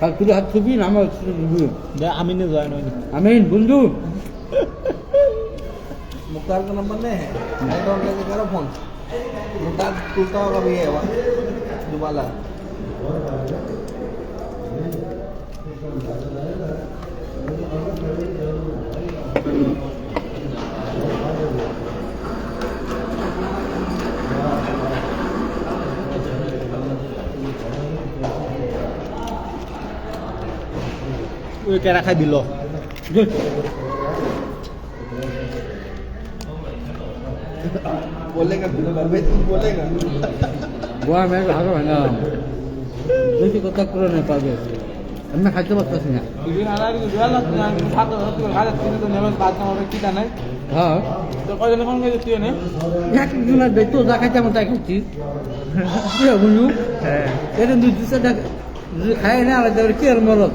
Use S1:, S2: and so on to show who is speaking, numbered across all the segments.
S1: কাল তুই হাত ছবি না আমার ছবি
S2: আমিনে জয়েন হয়নি
S1: আমিন বন্ধু
S3: मुख्तार का नंबर नहीं है मैं तो लेके करो फोन मुख्तार टूटता होगा भी है वहाँ दुबाला
S2: ওই কেরা খাই দিল
S3: बोलेगा भाई तुम बोलेगा
S1: গোয়া আমি ভালো ভাঙা বেশি কথা করে না পারবে আমি খাইতে পারতেছি না হ্যাঁ একজনের দায়িত্ব যা খাইতে আমার তাই খাচ্ছি কি হবে বুঝু
S2: হ্যাঁ
S1: এটা দুই দিশা দেখ যদি খাই না আলাদা করে কি আর মরত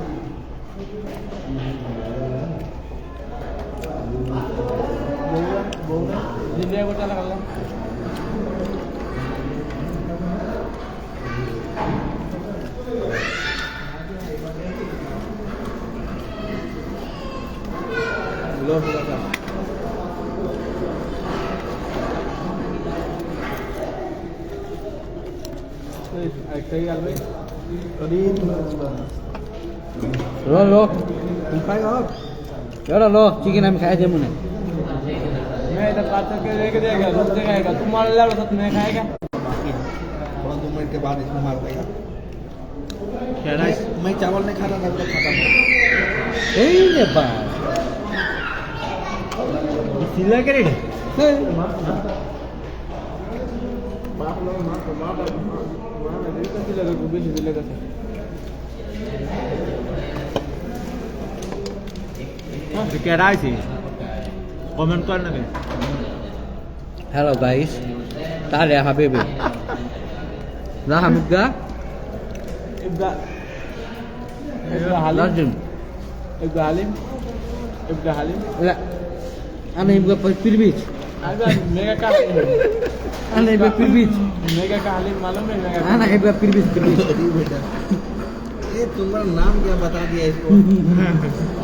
S4: జిందే కొట్టాలి కల్లా Thank you. लो लो तुम खाए हो चलो लो
S1: चिकन हम खाए थे मुने
S4: मैं तो बात करके लेके देगा रुक जाएगा तुम मार ले सब मैं खाएगा
S3: बाकी और दो मिनट के बाद इसमें मार देगा
S2: खेड़ा
S3: मैं चावल नहीं खाता था खाता था
S1: ए रे बाप
S2: सिला करे
S4: बाप लोग माँ तो माँ बाप माँ मैं देख कर सिला कर गुबे सिला
S2: कर जो कह रहा है
S1: सही कमेंट करने में हेलो गाइस تعال يا حبيبي نعم
S4: ابدا ابدا ابدا حليم
S1: لازم
S4: ابدا حليم ابدا حليم
S1: لا انا يبقى
S4: بيربيت मेगा का
S1: انا يبقى بيربيت
S4: मेगा का حليم मालूम है मेगा
S1: انا يبقى
S3: بيربيت بيربيت ये तुम्हारा नाम क्या बता दिया इसको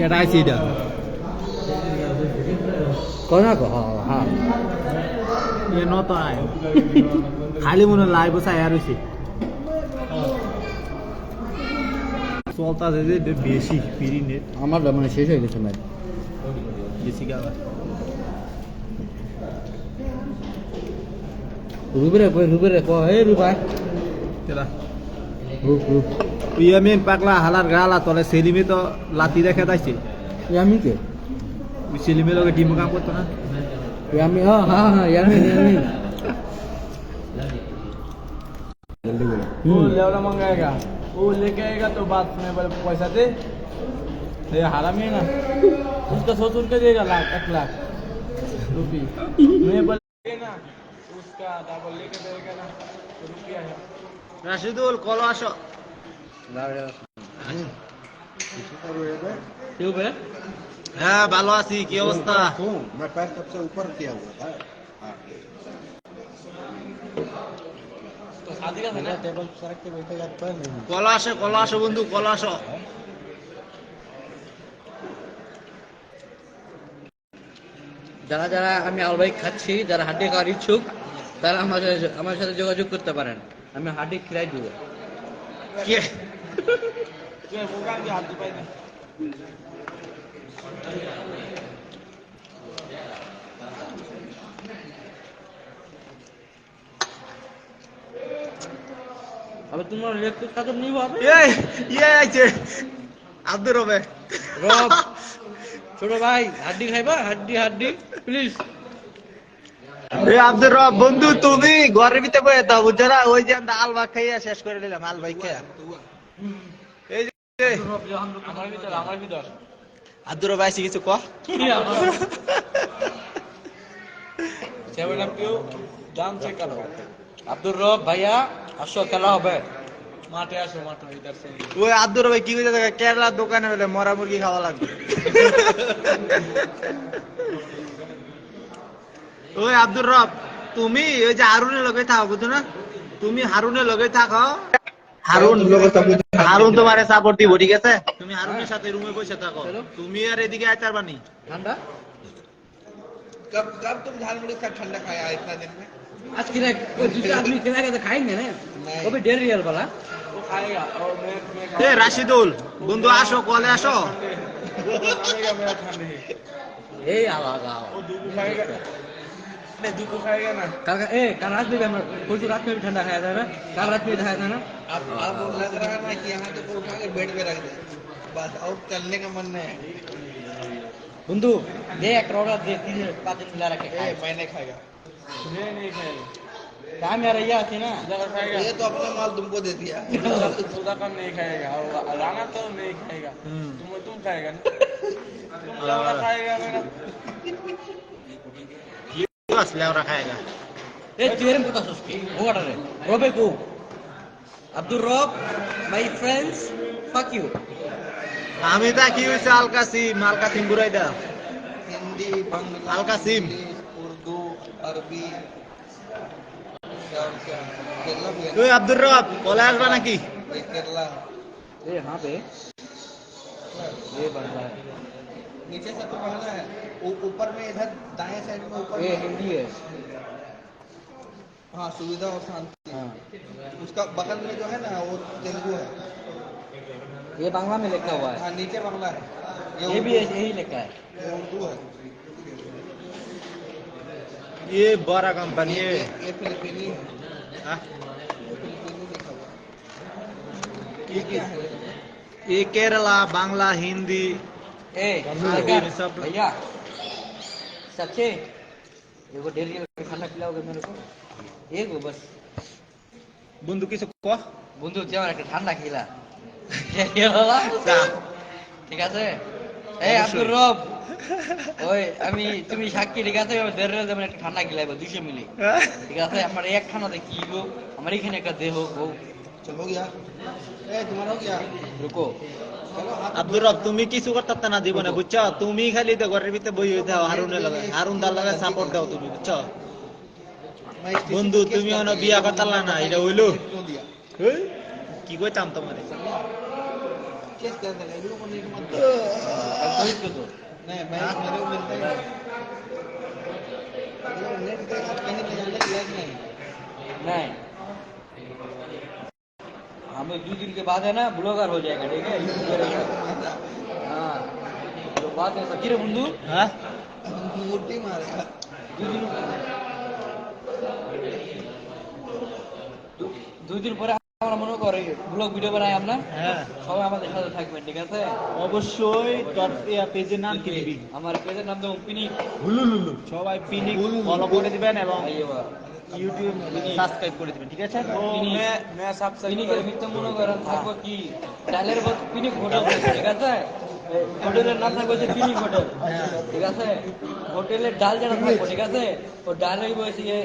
S2: কেডা আইছে এটা
S1: কোনা কো
S2: হ্যাঁ ন তো আয় খালি মনে লাইভ চাই আর হইছে চলতা যে বেশি ফিরি নেট
S1: আমার মানে শেষ হয়ে গেছে ম্যাচ
S2: বেশি গাওয়া
S1: রুবের রুবের কয় রুবাই
S2: ইয়ামিন পাগলা হালার গালা তলে সেলিমে তো লাতি রেখে দাইছে
S1: ইয়ামি কে
S2: সেলিমের লগে টিম কাম করতো না
S1: ইয়ামি हाँ हाँ हाँ यामी यामी
S3: जल्दी बोलो
S4: वो लेवला मंगाएगा वो लेके आएगा तो बात सुने बोले पैसा दे ये हराम ही है ना उसका सौ सौ रुपये देगा लाख एक लाख रुपये मैं बोले ना उसका डबल लेके देगा ना तो रुपया है
S2: রাশিদুল কল আসো। হ্যাঁ ভালো আছি কি অবস্থা?
S3: উপর কিয়া হুয়া
S2: কলা আসে বন্ধু কলা
S1: যারা যারা আমি আলবাইক খাচ্ছি যারা হাড্ডি খাওয়ার ইচ্ছুক তারা আমার আমার সাথে যোগাযোগ করতে পারেন। আমি হাড্ডি খিলাই দিব।
S2: কে?
S4: তুই বুকার কি হাত পাই না
S1: আবার তোমার ইলেকট্রিক কাজ নিব হবে
S2: এই ইয়ে আইছে। আব্দুর রবে
S1: রব ছোট ভাই হাড্ডি খাইবা? হাড্ডি হাড্ডি প্লিজ
S2: এ আব্দুর রব বন্ধু তুমি ঘরের ভিতরে বয়ে দাও বুঝছ না? ওই যে আমরা আলবা খাইয়া শেষ করে দিলাম আলবাই খাইয়া এই যে আব্দুর রব আইসি কিছু ক?
S4: সেভেন আপ কেউ দাম চেক করো
S1: আব্দুর রব ভাইয়া আসো খেলা হবে।
S4: মাঠে আসো মাঠে
S2: ওই আব্দুর রব কি কইতে থাকে কেরালার দোকানে হলে মরা মুরগি খাওয়া লাগবে। ওই আব্দুর রব তুমি ওই যে হারুনের লগে থাকো বুঝছো না তুমি হারুনের লগে থাকো হারুন হারুন তোমারে সাপোর্ট দিব ঠিক আছে তুমি হারুনের সাথে রুমে বসে থাকো তুমি আর এদিকে আইতার বানি
S1: ঠান্ডা
S3: कब कब तुम झालमुड़ी का ठंडा खाया इतना दिन में
S1: आज खिलाए कोई दूसरा आदमी खिलाएगा तो खाएंगे ना
S3: नहीं।
S1: वो भी डेढ़ रियल वाला
S4: वो खाएगा और मैं मैं
S2: এ রাশিদুল বন্ধু আসো কলে আসো
S4: वो तो खाएगा मेरा ठंडे वो दूध खाएगा खाएगा ना?
S1: कल ए कल रात में भी हम कुछ रात में भी ठंडा खाया था ना? कल रात में भी खाया था ना?
S3: अब अब लग रहा है ना कि यहाँ तो उठा के बेड पे रख दे बस और चलने का मन नहीं है।
S1: बंधु दे एक रोड़ा दे तीन पाँच दिन खिला रखे
S3: ए, मैं नहीं खाएगा।
S4: मैं नहीं खाएगा।
S1: काम यार ये आती ना?
S4: खाएगा।
S3: ये तो अपना माल तुमको दे दिया।
S4: सुधा का नहीं खाएगा। और राना तो नहीं खाएगा। तुम तुम खाएगा ना? तुम खाएगा मेरा।
S2: আসলে ওরা খায়গা
S1: ए तुम को तो सुस्की वो कर रहे रोबे को अब्दुल रब माय फ्रेंड्स फक यू
S2: আমি তা কি হয়েছে আল কাসিম আল কাসিম বুড়াই দা
S3: हिंदी बंगला
S2: हल्का सिम।
S3: इंग्लिश, उर्दू अरबी क्या और क्या केरला भी है
S2: ওই আব্দুর রব কলে আসবা নাকি
S3: भाई केरला
S1: ए हां पे ये बंदा है
S3: नीचे से तो बंगला है। ऊपर में इधर दाएँ साइड में ऊपर
S1: ये हिंदी है।
S3: हाँ सुविधा और शांति।
S1: हाँ।
S3: उसका बगल में जो है ना वो तेलुगु है।
S1: ये बांग्ला में लिखा हुआ है।
S3: हाँ नीचे बंगला है।
S1: ये ये भी
S3: उर्दू-
S1: यही लिखा है।
S3: ये उर्दू है।
S2: ये बड़ा कंपनी
S3: ये
S2: है।
S3: ये- फिलिपीनी है।
S2: हाँ?
S3: ये
S2: केरला बांग्ला हिंदी।
S1: भैया सच्चे देखो डेली का खाना खिलाओगे मेरे को एक वो बस
S2: বন্ধু কিছু ক
S1: বন্ধু যেমন একটা ঠান্ডা খিলা ঠিক আছে এই আব্দুর রব ওই আমি তুমি সাক্ষী ঠিক আছে আমি দেড় যেমন একটা ঠান্ডা খিলাইবো দুইশো মিলি ঠিক আছে আমার এক ঠান্ডাতে কি গো আমার এখানে একটা দেহ গো
S3: चलो हो गया ए तुम्हारा हो गया
S1: রুকো
S3: चलो हाथ
S2: আব্দুর রব তুমি কিছু করতে না জীবনে বুঝছো তুমি খালি তো ঘরের ভিতরে বই হইতে দাও হারুনের লগে হারুন দার লগে সাপোর্ট দাও তুমি বুঝছো
S3: मैं स्टेशन
S2: বন্ধু
S3: पे केस
S2: তুমি
S3: कर
S2: অন
S3: दूंगा।
S2: বিয়া করতালা না এটা হইলো
S3: क्यों दिया
S2: এই, কি কইতাম তোমারে
S3: केस कर देगा इनको को नहीं के
S1: बाद है ना ब्लॉगर हो जाएगा ठीक है यूट्यूबर है। हाँ तो बात है सकीर बंधु
S2: হ্যাঁ
S3: मूर्ति मारेगा
S1: দুই দিন দু- দুই দিন পরে আমরা মনে করি ব্লগ ভিডিও বানাই আমরা
S2: হ্যাঁ
S1: সবাই আমাদের সাথে থাকবেন ঠিক আছে
S2: অবশ্যই তোর পেজের নাম কি দিবি
S1: আমার পেজের নাম দেবো পিনিক
S2: হুলুলুলু সবাই পিনিক ফলো করে দিবেন এবং
S1: আইয়া
S2: ইউটিউব সাবস্ক্রাইব করে দিবেন ঠিক আছে?
S4: मैं मैं
S1: থাকবে হচ্ছে পিনি হোটেল ঠিক আছে? হোটেলের ডাল যেটা থাকবে ঠিক আছে? ও ডালই হইব হচ্ছে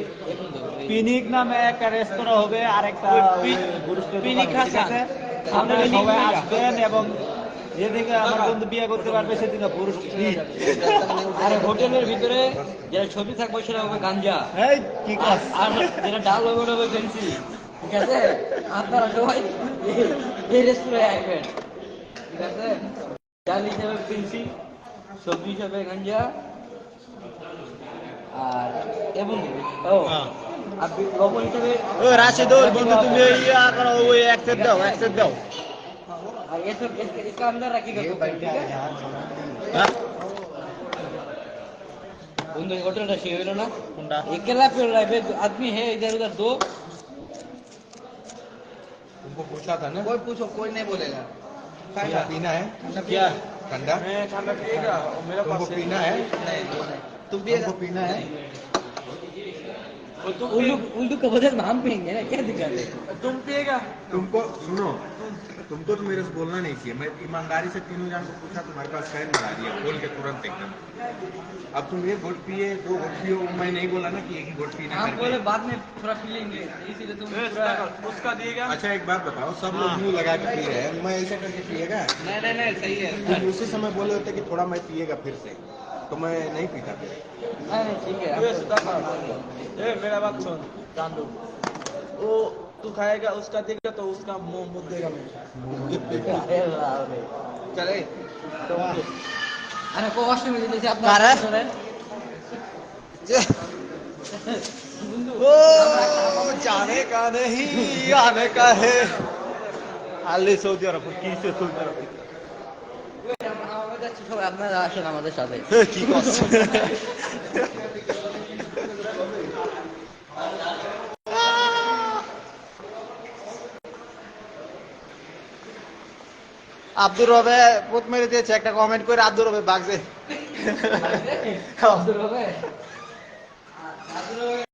S2: পিনিক নামে একটা রেস্তোরাঁ হবে আর একটা
S1: পিনিক আছে?
S2: আপনারা সবাই আসবেন এবং যেদিকে আমার বন্ধু বিয়ে করতে পারবে সেদিন পুরুষ।
S1: আর হোটেলের ভিতরে যেটা ছবি থাকবে সেটা হবে গাঞ্জা। আর যেটা ডাল হবে ওটা হবে পেন্সিল ঠিক আছে? আপনারা সবাই এই- রেস্টুরেন্টে আসবেন। ঠিক আছে? ডাল হিসাবে পেন্সিল সবজি হিসাবে গাঞ্জা। আর এবং ও
S2: হ্যাঁ।
S1: আপনি লবণ হিসেবে
S2: ও রাশেদুল বন্ধু তুমি ওই ইয়া করো ওই অ্যাকসেপ্ট দাও অ্যাকসেপ্ট দাও।
S1: और हाँ, ये सब इसका अंदर रखिएगा तो आदमी है इधर उधर दो।
S3: उनको पूछा था ना?
S1: कोई पूछो कोई नहीं बोलेगा।
S3: क्या पीना है?
S2: क्या?
S3: ठंडा?
S4: मैं ठंडा पिएगा मेरा
S3: पीना है?
S1: नहीं तुम
S3: भी पीना है?
S1: उल्लू उल्लू का बदल हम पियेंगे ना क्या दिक्कत है?
S4: तुम पिएगा?
S3: तुमको सुनो तुमको तो मेरे से बोलना नहीं चाहिए। मैं ईमानदारी से तीनों जान को पूछा तुम्हारे पास फ़ैन बना दिया खोल के तुरंत एकदम। अब तुम एक घोट पिए दो घोट पियो मैं नहीं बोला ना कि एक ही घोट पीना करके।
S1: बोले बाद में थोड़ा पी लेंगे इसीलिए तुम
S4: उसका दिएगा?
S3: अच्छा एक बात बताओ सब लोग मुँह लगा के पी रहे हैं मैं ऐसे करके पिएगा?
S1: नहीं नहीं नहीं सही है।
S3: तुम उसी समय बोले होते कि थोड़ा मैं पिएगा फिर से। तो मैं नहीं पीता।
S4: मेरा बात सुन। जान वो तू खाएगा उसका देगा तो उसका मुँह मुँह देगा
S3: चले। तो हाँ।
S1: अरे को वाश में जैसे आप
S2: कर ओ जाने का नहीं आने का है। आले सऊदी अरब की से सऊदी अरब?
S1: আমাদের সবাই আপনারা আসেন আমাদের সাথে।
S2: কি করছে আব্দুর রবে পোত মেরে দিয়েছে একটা কমেন্ট করে আব্দুর রবে বাগছে।
S1: আব্দুল হবে আব্দুল হবে